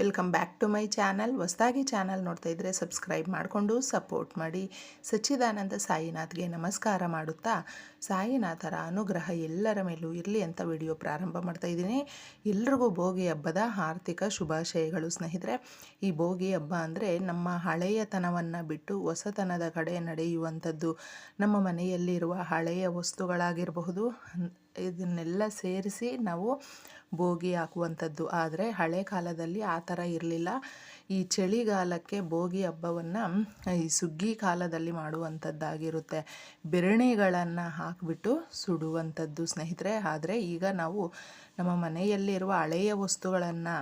Welcome back to my channel ಹೊಸದಾಗಿ channel ನೋಡ್ತಾ ಇದ್ದರೆ ಸಬ್ಸ್ಕ್ರೈಬ್ ಮಾಡಿಕೊಂಡು ಸಪೋರ್ಟ್ ಮಾಡಿ. ಸಚ್ಚಿದಾನಂದ ಸಾಯಿನಾಥ್ಗೆ ನಮಸ್ಕಾರ ಮಾಡುತ್ತಾ. ಸಾಯಿನಾಥರ ಅನುಗ್ರಹ ಎಲ್ಲರ ಮೇಲೂ ಇರಲಿ ಅಂತ ವಿಡಿಯೋ ಪ್ರಾರಂಭ ಮಾಡ್ತಾ ಇದ್ದೀನಿ. ಎಲ್ರಿಗೂ ಭೋಗಿ ಹಬ್ಬದ ಆರ್ಥಿಕ ಶುಭಾಶಯಗಳು ಸ್ನೇಹಿತರೆ. ಈ ಭೋಗಿ ಹಬ್ಬ ಅಂದರೆ ನಮ್ಮ ಹಳೆಯತನವನ್ನು ಬಿಟ್ಟು ಹೊಸತನದ ಕಡೆ ನಡೆಯುವಂಥದ್ದು. ನಮ್ಮ ಮನೆಯಲ್ಲಿರುವ ಹಳೆಯ ವಸ್ತುಗಳಾಗಿರಬಹುದು, ಇದನ್ನೆಲ್ಲ ಸೇರಿಸಿ ನಾವು ಬೋಗಿ ಹಾಕುವಂಥದ್ದು ಆದರೆ ಹಳೆ ಕಾಲದಲ್ಲಿ ಆ ಥರ ಇರಲಿಲ್ಲ. ಈ ಚಳಿಗಾಲಕ್ಕೆ ಭೋಗಿ ಹಬ್ಬವನ್ನು ಈ ಸುಗ್ಗಿ ಕಾಲದಲ್ಲಿ ಮಾಡುವಂಥದ್ದಾಗಿರುತ್ತೆ. ಬೆರಣಿಗಳನ್ನು ಹಾಕಿಬಿಟ್ಟು ಸುಡುವಂಥದ್ದು ಸ್ನೇಹಿತರೆ. ಆದರೆ ಈಗ ನಾವು ನಮ್ಮ ಮನೆಯಲ್ಲಿರುವ ಹಳೆಯ ವಸ್ತುಗಳನ್ನು,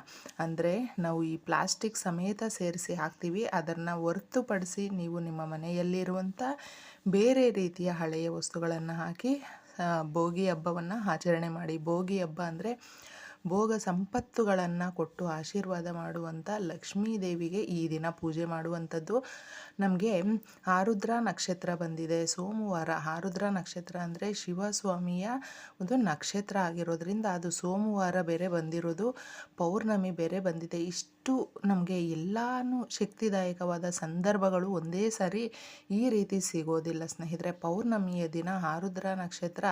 ಅಂದರೆ ನಾವು ಈ ಪ್ಲಾಸ್ಟಿಕ್ ಸಮೇತ ಸೇರಿಸಿ ಹಾಕ್ತೀವಿ. ಅದನ್ನು ಹೊರತುಪಡಿಸಿ ನೀವು ನಿಮ್ಮ ಮನೆಯಲ್ಲಿರುವಂಥ ಬೇರೆ ರೀತಿಯ ಹಳೆಯ ವಸ್ತುಗಳನ್ನು ಹಾಕಿ ಭೋಗಿ ಹಬ್ಬವನ್ನು ಆಚರಣೆ ಮಾಡಿ. ಭೋಗಿ ಹಬ್ಬ ಅಂದರೆ ಭೋಗ ಸಂಪತ್ತುಗಳನ್ನು ಕೊಟ್ಟು ಆಶೀರ್ವಾದ ಮಾಡುವಂಥ ಲಕ್ಷ್ಮೀ ದೇವಿಗೆ ಈ ದಿನ ಪೂಜೆ ಮಾಡುವಂಥದ್ದು. ನಮಗೆ ಆರುದ್ರ ನಕ್ಷತ್ರ ಬಂದಿದೆ. ಸೋಮವಾರ ಆರುದ್ರ ನಕ್ಷತ್ರ ಅಂದರೆ ಶಿವಸ್ವಾಮಿಯ ಒಂದು ನಕ್ಷತ್ರ ಆಗಿರೋದ್ರಿಂದ ಅದು ಸೋಮವಾರ ಬೇರೆ ಬಂದಿರೋದು. ಪೌರ್ಣಮಿ ಬೇರೆ ಬಂದಿದೆ. ಇಷ್ಟು ನಮಗೆ ಎಲ್ಲಾನು ಶಕ್ತಿದಾಯಕವಾದ ಸಂದರ್ಭಗಳು ಒಂದೇ ಸಾರಿ ಈ ರೀತಿ ಸಿಗೋದಿಲ್ಲ ಸ್ನೇಹಿತರೆ. ಪೌರ್ಣಮಿಯ ದಿನ ಆರುದ್ರ ನಕ್ಷತ್ರ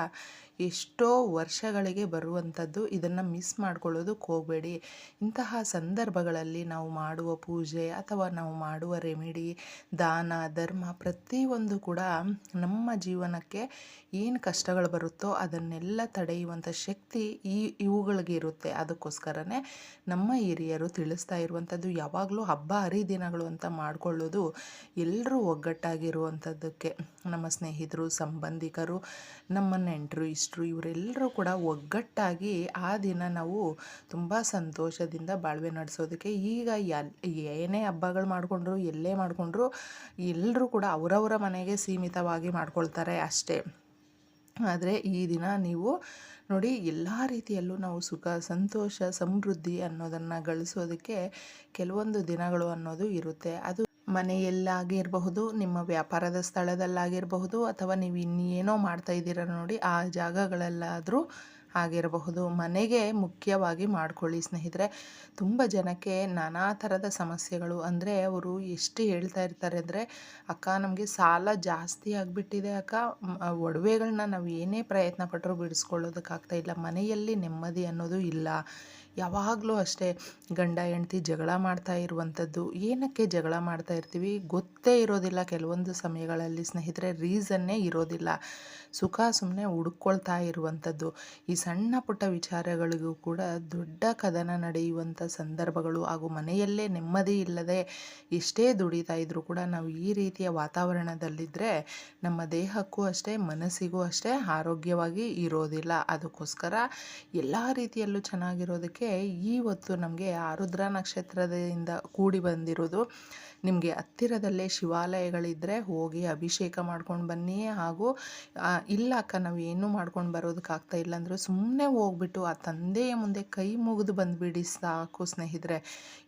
ಎಷ್ಟೋ ವರ್ಷಗಳಿಗೆ ಬರುವಂಥದ್ದು ಇದನ್ನು ಮಿಸ್ ಮಾಡ್ಕೊಳ್ಳೋದಕ್ಕೆ ಹೋಗಬೇಡಿ. ಇಂತಹ ಸಂದರ್ಭಗಳಲ್ಲಿ ನಾವು ಮಾಡುವ ಪೂಜೆ ಅಥವಾ ನಾವು ಮಾಡುವ ರೆಮಿಡಿ ದಾನ, ಧರ್ಮ ಪ್ರತಿಯೊಂದು ಕೂಡ ನಮ್ಮ ಜೀವನಕ್ಕೆ ಏನು ಕಷ್ಟಗಳು ಬರುತ್ತೋ ಅದನ್ನೆಲ್ಲ ತಡೆಯುವಂಥ ಶಕ್ತಿ ಈ ಇವುಗಳಿಗೆ ಇರುತ್ತೆ. ಅದಕ್ಕೋಸ್ಕರನೇ ನಮ್ಮ ಹಿರಿಯರು ತಿಳಿಸ್ತಾ ಇರುವಂಥದ್ದು ಯಾವಾಗಲೂ ಹಬ್ಬ ಹರಿದಿನಗಳು ಅಂತ ಮಾಡಿಕೊಳ್ಳೋದು ಎಲ್ಲರೂ ಒಗ್ಗಟ್ಟಾಗಿರುವಂಥದ್ದಕ್ಕೆ. ನಮ್ಮ ಸ್ನೇಹಿತರು, ಸಂಬಂಧಿಕರು, ನಮ್ಮ ನೆಂಟರು ಇಷ್ಟರು ಇವರೆಲ್ಲರೂ ಕೂಡ ಒಗ್ಗಟ್ಟಾಗಿ ಆ ದಿನ ನಾವು ತುಂಬ ಸಂತೋಷದಿಂದ ಬಾಳ್ವೆ ನಡೆಸೋದಕ್ಕೆ ಈಗ ಎಲ್, ಏನೇ ಹಬ್ಬಗಳು ಮಾಡಿಕೊಂಡ್ರು, ಎಲ್ಲೇ ಮಾಡಿಕೊಂಡ್ರು ಎಲ್ಲರೂ ಕೂಡ ಅವರವರ ಮನೆಗೆ ಸೀಮಿತವಾಗಿ ಮಾಡ್ಕೊಳ್ತಾರೆ ಅಷ್ಟೇ. ಆದರೆ ಈ ದಿನ ನೀವು ನೋಡಿ ಎಲ್ಲ ರೀತಿಯಲ್ಲೂ ನಾವು ಸುಖ, ಸಂತೋಷ, ಸಮೃದ್ಧಿ ಅನ್ನೋದನ್ನು ಗಳಿಸೋದಕ್ಕೆ ಕೆಲವೊಂದು ದಿನಗಳು ಅನ್ನೋದು ಇರುತ್ತೆ. ಅದು ಮನೆಯಲ್ಲಾಗಿರಬಹುದು, ನಿಮ್ಮ ವ್ಯಾಪಾರದ ಸ್ಥಳದಲ್ಲಾಗಿರಬಹುದು, ಅಥವಾ ನೀವು ಇನ್ನೇನೋ ಮಾಡ್ತಾ ಇದ್ದೀರ ನೋಡಿ, ಆ ಜಾಗಗಳಲ್ಲಾದರೂ ಆಗಿರಬಹುದು. ಮನೆಗೆ ಮುಖ್ಯವಾಗಿ ಮಾಡ್ಕೊಳ್ಳಿ ಸ್ನೇಹಿತರೆ. ತುಂಬ ಜನಕ್ಕೆ ನಾನಾ ಥರದ ಸಮಸ್ಯೆಗಳು ಅಂದರೆ ಅವರು ಎಷ್ಟು ಹೇಳ್ತಾ ಇರ್ತಾರೆ ಅಂದರೆ, ಅಕ್ಕ, ನಮಗೆ ಸಾಲ ಜಾಸ್ತಿ ಆಗಿಬಿಟ್ಟಿದೆ ಅಕ್ಕ ಒಡವೆಗಳನ್ನ ನಾವು ಏನೇ ಪ್ರಯತ್ನ ಪಟ್ಟರೂ ಬಿಡಿಸ್ಕೊಳ್ಳೋದಕ್ಕಾಗ್ತಾ ಇಲ್ಲ, ಮನೆಯಲ್ಲಿ ನೆಮ್ಮದಿ ಅನ್ನೋದು ಇಲ್ಲ. ಯಾವಾಗಲೂ ಅಷ್ಟೇ ಗಂಡ, ಹೆಂಡ್ತಿ ಜಗಳ ಮಾಡ್ತಾ ಇರುವಂಥದ್ದು. ಏನಕ್ಕೆ ಜಗಳ ಮಾಡ್ತಾ ಇರ್ತೀವಿ? ಗೊತ್ತೇ ಇರೋದಿಲ್ಲ. ಕೆಲವೊಂದು ಸಮಯಗಳಲ್ಲಿ ಸ್ನೇಹಿತರೆ, ರೀಸನ್ನೇ ಇರೋದಿಲ್ಲ. ಸುಖ ಸುಮ್ಮನೆ ಹುಡ್ಕೊಳ್ತಾ ಇರುವಂಥದ್ದು. ಈ ಸಣ್ಣ ಪುಟ್ಟ ವಿಚಾರಗಳಿಗೂ ಕೂಡ ದೊಡ್ಡ ಕದನ ನಡೆಯುವಂಥ ಸಂದರ್ಭಗಳು ಹಾಗೂ ಮನೆಯಲ್ಲೇ ನೆಮ್ಮದಿ ಇಲ್ಲದೆ ಎಷ್ಟೇ ದುಡಿತಾ ಇದ್ರೂ ಕೂಡ ನಾವು ಈ ರೀತಿಯ ವಾತಾವರಣದಲ್ಲಿದ್ದರೆ ನಮ್ಮ ದೇಹಕ್ಕೂ ಅಷ್ಟೇ, ಮನಸ್ಸಿಗೂ ಅಷ್ಟೇ ಆರೋಗ್ಯವಾಗಿ ಇರೋದಿಲ್ಲ. ಅದಕ್ಕೋಸ್ಕರ ಎಲ್ಲ ರೀತಿಯಲ್ಲೂ ಚೆನ್ನಾಗಿರೋದಕ್ಕೆ ಈ ಹೊತ್ತು ನಮಗೆ ಆರುದ್ರ ನಕ್ಷತ್ರದಿಂದ ಕೂಡಿ ಬಂದಿರೋದು. ನಿಮಗೆ ಹತ್ತಿರದಲ್ಲೇ ಶಿವಾಲಯಗಳಿದ್ದರೆ ಹೋಗಿ ಅಭಿಷೇಕ ಮಾಡ್ಕೊಂಡು ಬನ್ನಿ ಹಾಗೂ ಇಲ್ಲ ಅಕ್ಕ, ನಾವು ಏನೂ ಮಾಡ್ಕೊಂಡು ಬರೋದಕ್ಕಾಗ್ತಾ ಇಲ್ಲ ಅಂದರೂ ಸುಮ್ಮನೆ ಹೋಗ್ಬಿಟ್ಟು ಆ ತಂದೆಯ ಮುಂದೆ ಕೈ ಮುಗಿದು ಬಂದುಬಿಡಿ ಸಾಕು ಸ್ನೇಹಿತರೆ.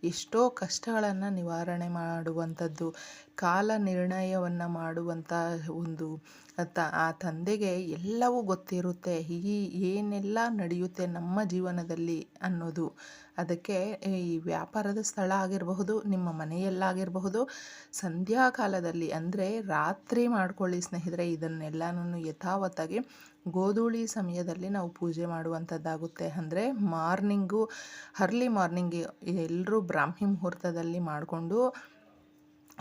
ಎಷ್ಟೋ ಕಷ್ಟಗಳನ್ನು ನಿವಾರಣೆ ಮಾಡುವಂಥದ್ದು, ಕಾಲ ನಿರ್ಣಯವನ್ನು ಮಾಡುವಂಥ ಒಂದು, ತ, ಆ ತಂದೆಗೆ ಎಲ್ಲವೂ ಗೊತ್ತಿರುತ್ತೆ. ಈ ಏನೆಲ್ಲ ನಡೆಯುತ್ತೆ ನಮ್ಮ ಜೀವನದಲ್ಲಿ ಅನ್ನೋದು. ಅದಕ್ಕೆ ಈ ವ್ಯಾಪಾರದ ಸ್ಥಳ ಆಗಿರಬಹುದು, ನಿಮ್ಮ ಮನೆಯಲ್ಲಾಗಿರಬಹುದು, ಸಂಧ್ಯಾಕಾಲದಲ್ಲಿ ಅಂದರೆ ರಾತ್ರಿ ಮಾಡ್ಕೊಳ್ಳಿ ಸ್ನೇಹಿತರೆ ಇದನ್ನೆಲ್ಲನೂ ಯಥಾವತ್ತಾಗಿ ಗೋಧೂಳಿ ಸಮಯದಲ್ಲಿ ನಾವು ಪೂಜೆ ಮಾಡುವಂಥದ್ದಾಗುತ್ತೆ. ಅಂದರೆ ಮಾರ್ನಿಂಗು, ಅರ್ಲಿ ಮಾರ್ನಿಂಗ್ ಎಲ್ಲರೂ ಬ್ರಾಹ್ಮಿ ಮುಹೂರ್ತದಲ್ಲಿ ಮಾಡಿಕೊಂಡು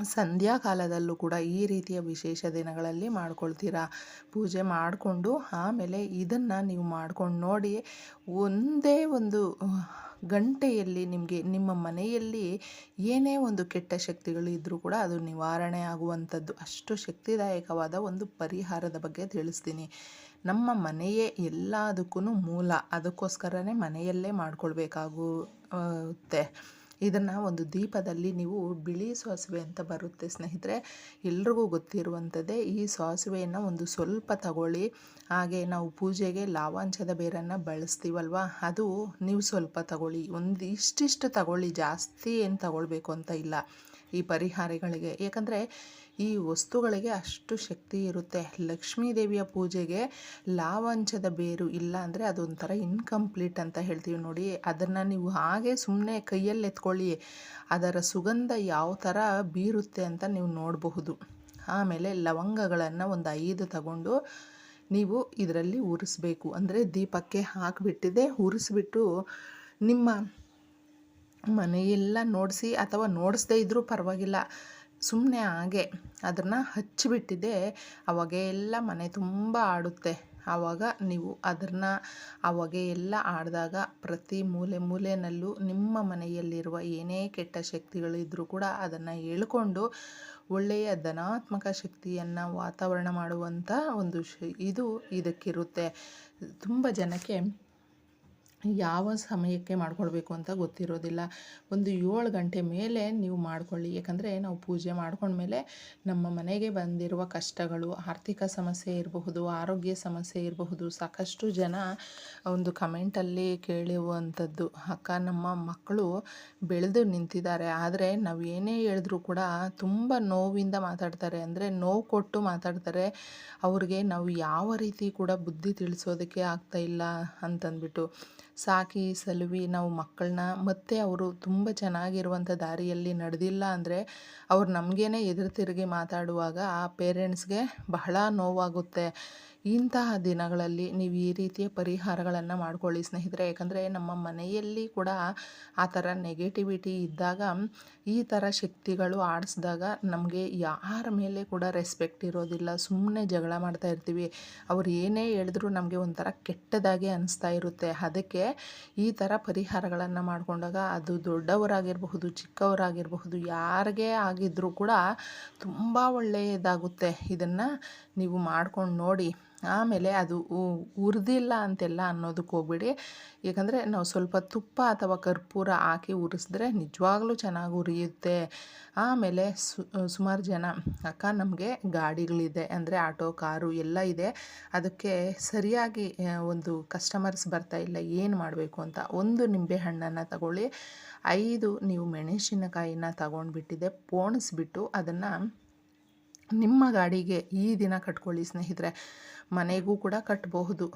ಸಂಧ್ಯಾಕಾಲದಲ್ಲೂ ಕೂಡ ಈ ರೀತಿಯ ವಿಶೇಷ ದಿನಗಳಲ್ಲಿ ಮಾಡ್ಕೊಳ್ತೀರಾ? ಪೂಜೆ ಮಾಡಿಕೊಂಡು ಆಮೇಲೆ ಇದನ್ನು ನೀವು ಮಾಡ್ಕೊಂಡು ನೋಡಿ ಒಂದೇ ಒಂದು, ಗಂಟೆಯಲ್ಲಿ ನಿಮಗೆ, ನಿಮ್ಮ ಮನೆಯಲ್ಲಿ ಏನೇ ಒಂದು ಕೆಟ್ಟ ಶಕ್ತಿಗಳು ಇದ್ದರೂ ಕೂಡ ಅದು ನಿವಾರಣೆ ಆಗುವಂಥದ್ದು. ಅಷ್ಟು ಶಕ್ತಿದಾಯಕವಾದ ಒಂದು ಪರಿಹಾರದ ಬಗ್ಗೆ ತಿಳಿಸ್ತೀನಿ. ನಮ್ಮ ಮನೆಯೇ ಎಲ್ಲದಕ್ಕೂ ಮೂಲ. ಅದಕ್ಕೋಸ್ಕರನೇ ಮನೆಯಲ್ಲೇ ಮಾಡ್ಕೊಳ್ಬೇಕಾಗುತ್ತೆ ಇದನ್ನು ಒಂದು ದೀಪದಲ್ಲಿ ನೀವು ಬಿಳಿ ಸಾಸಿವೆ ಅಂತ ಬರುತ್ತೆ ಸ್ನೇಹಿತರೆ. ಎಲ್ರಿಗೂ ಗೊತ್ತಿರುವಂಥದ್ದೇ ಈ ಸಾಸಿವೆಯನ್ನು ಒಂದು ಸ್ವಲ್ಪ ತಗೊಳ್ಳಿ. ಹಾಗೆ ನಾವು ಪೂಜೆಗೆ ಲಾವಾಂಚದ ಬೇರನ್ನು ಬಳಸ್ತೀವಲ್ವ? ಅದು ನೀವು ಸ್ವಲ್ಪ ತಗೊಳ್ಳಿ. ಒಂದು ಇಷ್ಟಿಷ್ಟು ತಗೊಳ್ಳಿ. ಜಾಸ್ತಿ ಏನು ತಗೊಳ್ಬೇಕು ಅಂತ ಇಲ್ಲ ಈ ಪರಿಹಾರಗಳಿಗೆ. ಏಕೆಂದರೆ ಈ ವಸ್ತುಗಳಿಗೆ ಅಷ್ಟು ಶಕ್ತಿ ಇರುತ್ತೆ. ಲಕ್ಷ್ಮೀ ದೇವಿಯ ಪೂಜೆಗೆ ಲಾವಂಚದ ಬೇರು ಇಲ್ಲ ಅಂದರೆ ಅದೊಂಥರ ಇನ್ಕಂಪ್ಲೀಟ್ ಅಂತ ಹೇಳ್ತೀವಿ ನೋಡಿ. ಅದನ್ನು ನೀವು ಹಾಗೆ ಸುಮ್ಮನೆ ಕೈಯಲ್ಲಿ ಎತ್ಕೊಳ್ಳಿ. ಅದರ ಸುಗಂಧ ಯಾವ ಥರ ಬೀರುತ್ತೆ ಅಂತ ನೀವು ನೋಡಬಹುದು. ಆಮೇಲೆ ಲವಂಗಗಳನ್ನು ಒಂದು ಐದು ತಗೊಂಡು ನೀವು ಇದರಲ್ಲಿ ಉರಿಸ್ಬೇಕು. ಅಂದರೆ ದೀಪಕ್ಕೆ ಹಾಕಿಬಿಟ್ಟಿದೆ. ಉರಿಸ್ಬಿಟ್ಟು ನಿಮ್ಮ ಮನೆಯೆಲ್ಲ ನೋಡಿಸಿ ಅಥವಾ ನೋಡಿಸ್ದೇ ಇದ್ದರೂ ಪರವಾಗಿಲ್ಲ. ಸುಮ್ಮನೆ ಹಾಗೆ ಅದನ್ನು ಹಚ್ಚಿಬಿಟ್ಟಿದೆ ಆವಾಗ ಎಲ್ಲ ಮನೆ ತುಂಬ ಆಡುತ್ತೆ. ಆವಾಗ ನೀವು ಅದನ್ನು ಆವಾಗ ಎಲ್ಲ ಆಡಿದಾಗ ಪ್ರತಿ ಮೂಲೆ ಮೂಲೆಯಲ್ಲೂ ನಿಮ್ಮ ಮನೆಯಲ್ಲಿರುವ ಏನೇ ಕೆಟ್ಟ ಶಕ್ತಿಗಳಿದ್ದರೂ ಕೂಡ ಅದನ್ನು ಹೇಳ್ಕೊಂಡು ಒಳ್ಳೆಯ ಧನಾತ್ಮಕ ಶಕ್ತಿಯನ್ನು ವಾತಾವರಣ ಮಾಡುವಂಥ ಒಂದು ಶ ಇದು ಇದಕ್ಕಿರುತ್ತೆ. ತುಂಬ ಜನಕ್ಕೆ ಯಾವ ಸಮಯಕ್ಕೆ ಮಾಡ್ಕೊಳ್ಬೇಕು ಅಂತ ಗೊತ್ತಿರೋದಿಲ್ಲ. ಒಂದು ಏಳು ಗಂಟೆ ಮೇಲೆ ನೀವು ಮಾಡ್ಕೊಳ್ಳಿ. ಯಾಕಂದರೆ ನಾವು ಪೂಜೆ ಮಾಡ್ಕೊಂಡ್ಮೇಲೆ ನಮ್ಮ ಮನೆಗೆ ಬಂದಿರುವ ಕಷ್ಟಗಳು, ಆರ್ಥಿಕ ಸಮಸ್ಯೆ ಇರಬಹುದು, ಆರೋಗ್ಯ ಸಮಸ್ಯೆ ಇರಬಹುದು, ಸಾಕಷ್ಟು ಜನ ಒಂದು ಕಮೆಂಟಲ್ಲಿ ಕೇಳುವಂಥದ್ದು ಅಕ್ಕ, ನಮ್ಮ ಮಕ್ಕಳು ಬೆಳೆದು ನಿಂತಿದ್ದಾರೆ. ಆದರೆ ನಾವು ಏನೇ ಹೇಳಿದ್ರೂ ಕೂಡ ತುಂಬ ನೋವಿಂದ ಮಾತಾಡ್ತಾರೆ. ಅಂದರೆ ನೋವು ಕೊಟ್ಟು ಮಾತಾಡ್ತಾರೆ. ಅವ್ರಿಗೆ ನಾವು ಯಾವ ರೀತಿ ಕೂಡ ಬುದ್ಧಿ ತಿಳಿಸೋದಕ್ಕೆ ಆಗ್ತಾ ಇಲ್ಲ ಅಂತಂದ್ಬಿಟ್ಟು. ಸಾಕಿ, ಸಲುವಿ ನಾವು ಮಕ್ಕಳನ್ನ ಮತ್ತೆ ಅವರು ತುಂಬ ಚೆನ್ನಾಗಿರುವಂಥ ದಾರಿಯಲ್ಲಿ ನಡೆದಿಲ್ಲ ಅಂದರೆ ಅವ್ರು ನಮಗೇನೆ ಎದುರು ತಿರುಗಿ ಮಾತಾಡುವಾಗ ಆ ಪೇರೆಂಟ್ಸ್ಗೆ ಬಹಳ ನೋವಾಗುತ್ತೆ. ಇಂತಹ ದಿನಗಳಲ್ಲಿ ನೀವು ಈ ರೀತಿಯ ಪರಿಹಾರಗಳನ್ನು ಮಾಡ್ಕೊಳ್ಳಿ ಸ್ನೇಹಿತರೆ. ಯಾಕಂದರೆ ನಮ್ಮ ಮನೆಯಲ್ಲಿ ಕೂಡ ಆ ಥರ ನೆಗೆಟಿವಿಟಿ ಇದ್ದಾಗ, ಈ ಥರ ಶಕ್ತಿಗಳು ಆಡಿಸಿದಾಗ ನಮಗೆ ಯಾರ ಮೇಲೆ ಕೂಡ ರೆಸ್ಪೆಕ್ಟ್ ಇರೋದಿಲ್ಲ. ಸುಮ್ಮನೆ ಜಗಳ ಮಾಡ್ತಾ ಇರ್ತೀವಿ. ಅವ್ರು ಏನೇ ಹೇಳಿದ್ರೂ ನಮಗೆ ಒಂಥರ ಕೆಟ್ಟದಾಗಿ ಅನಿಸ್ತಾ ಇರುತ್ತೆ. ಅದಕ್ಕೆ ಈ ಥರ ಪರಿಹಾರಗಳನ್ನು ಮಾಡಿಕೊಂಡಾಗ ಅದು ದೊಡ್ಡವರಾಗಿರಬಹುದು, ಚಿಕ್ಕವರಾಗಿರಬಹುದು, ಯಾರಿಗೆ ಆಗಿದ್ದರೂ ಕೂಡ ತುಂಬ ಒಳ್ಳೆಯದಾಗುತ್ತೆ. ಇದನ್ನು ನೀವು ಮಾಡ್ಕೊಂಡು ನೋಡಿ. ಆಮೇಲೆ ಅದು ಉರಿದಿಲ್ಲ ಅಂತೆಲ್ಲ ಅನ್ನೋದಕ್ಕೆ ಹೋಗ್ಬೇಡಿ. ಏಕೆಂದರೆ ನಾವು ಸ್ವಲ್ಪ ತುಪ್ಪ ಅಥವಾ ಕರ್ಪೂರ ಹಾಕಿ ಉರಿಸಿದ್ರೆ ನಿಜವಾಗ್ಲೂ ಚೆನ್ನಾಗಿ ಉರಿಯುತ್ತೆ. ಆಮೇಲೆ ಸುಮಾರು ಜನ, ಅಕ್ಕ ನಮಗೆ ಗಾಡಿಗಳಿದೆ, ಅಂದರೆ ಆಟೋ, ಕಾರು ಎಲ್ಲ ಇದೆ. ಅದಕ್ಕೆ ಸರಿಯಾಗಿ ಒಂದು ಕಸ್ಟಮರ್ಸ್ ಬರ್ತಾ ಇಲ್ಲ, ಏನು ಮಾಡಬೇಕು ಅಂತ ಒಂದು ನಿಂಬೆ ಹಣ್ಣನ್ನು ತಗೊಳ್ಳಿ. ಐದು ನೀವು ಮೆಣಸಿನಕಾಯಿನ ತಗೊಂಡ್ಬಿಟ್ಟಿದೆ, ಪೋಣಿಸ್ಬಿಟ್ಟು ಅದನ್ನು ನಿಮ್ಮ ಗಾಡಿಗೆ ಈ ದಿನ ಕಟ್ಕೊಳ್ಳಿ ಸ್ನೇಹಿತರೆ. ಮನೆಗೂ ಕೂಡ ಕಟ್ಟಬಹುದು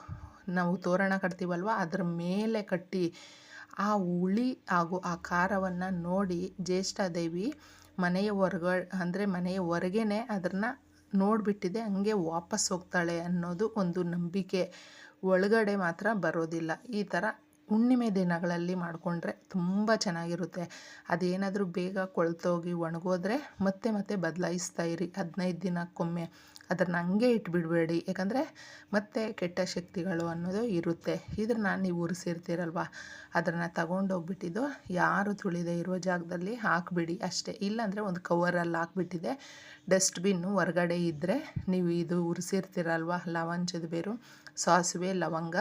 ನಾವು ತೋರಣ ಕಟ್ತೀವಲ್ವ? ಅದರ ಮೇಲೆ ಕಟ್ಟಿ ಆ ಉಳಿ ಹಾಗೂ ಆ ಖಾರವನ್ನು ನೋಡಿ ಜ್ಯೇಷ್ಠಾದೇವಿ ಮನೆಯ ಹೊರಗ, ಅಂದರೆ ಮನೆಯ ಹೊರಗೇನೆ ಅದನ್ನು ನೋಡಿಬಿಟ್ಟಿದೆ. ಹಂಗೆ ವಾಪಸ್ ಹೋಗ್ತಾಳೆ ಅನ್ನೋದು ಒಂದು ನಂಬಿಕೆ. ಒಳಗಡೆ ಮಾತ್ರ ಬರೋದಿಲ್ಲ. ಈ ಥರ ಹುಣ್ಣಿಮೆ ದಿನಗಳಲ್ಲಿ ಮಾಡಿಕೊಂಡ್ರೆ ತುಂಬ ಚೆನ್ನಾಗಿರುತ್ತೆ. ಅದೇನಾದರೂ ಬೇಗ ಕೊಳ್ತೋಗಿ ಒಣಗೋದ್ರೆ ಮತ್ತೆ ಮತ್ತೆ ಬದಲಾಯಿಸ್ತಾ ಇರಿ. ಹದಿನೈದು ದಿನಕ್ಕೊಮ್ಮೆ ಅದನ್ನು ಹಂಗೆ ಇಟ್ಬಿಡಬೇಡಿ. ಯಾಕಂದರೆ ಮತ್ತೆ ಕೆಟ್ಟ ಶಕ್ತಿಗಳು ಅನ್ನೋದು ಇರುತ್ತೆ. ಇದನ್ನು ನೀವು ಉರಿಸಿರ್ತೀರಲ್ವ? ಅದನ್ನು ತಗೊಂಡೋಗ್ಬಿಟ್ಟಿದ್ದು ಯಾರು ತುಳಿದೇ ಇರೋ ಜಾಗದಲ್ಲಿ ಹಾಕಿಬಿಡಿ ಅಷ್ಟೇ. ಇಲ್ಲಾಂದರೆ ಒಂದು ಕವರಲ್ಲಿ ಹಾಕ್ಬಿಟ್ಟಿದೆ. ಡಸ್ಟ್ಬಿನ್ನು ಹೊರಗಡೆ ಇದ್ದರೆ ನೀವು ಇದು ಉರಿಸಿರ್ತೀರಲ್ವ? ಲವಂಚದ ಬೇರು, ಸಾಸಿವೆ, ಲವಂಗ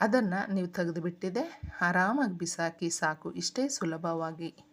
ಅದನ್ನು ನೀವು ತೆಗೆದುಬಿಟ್ಟಿದೆ. ಆರಾಮಾಗಿ ಬಿಸಾಕಿ ಸಾಕು. ಇಷ್ಟೇ ಸುಲಭವಾಗಿ.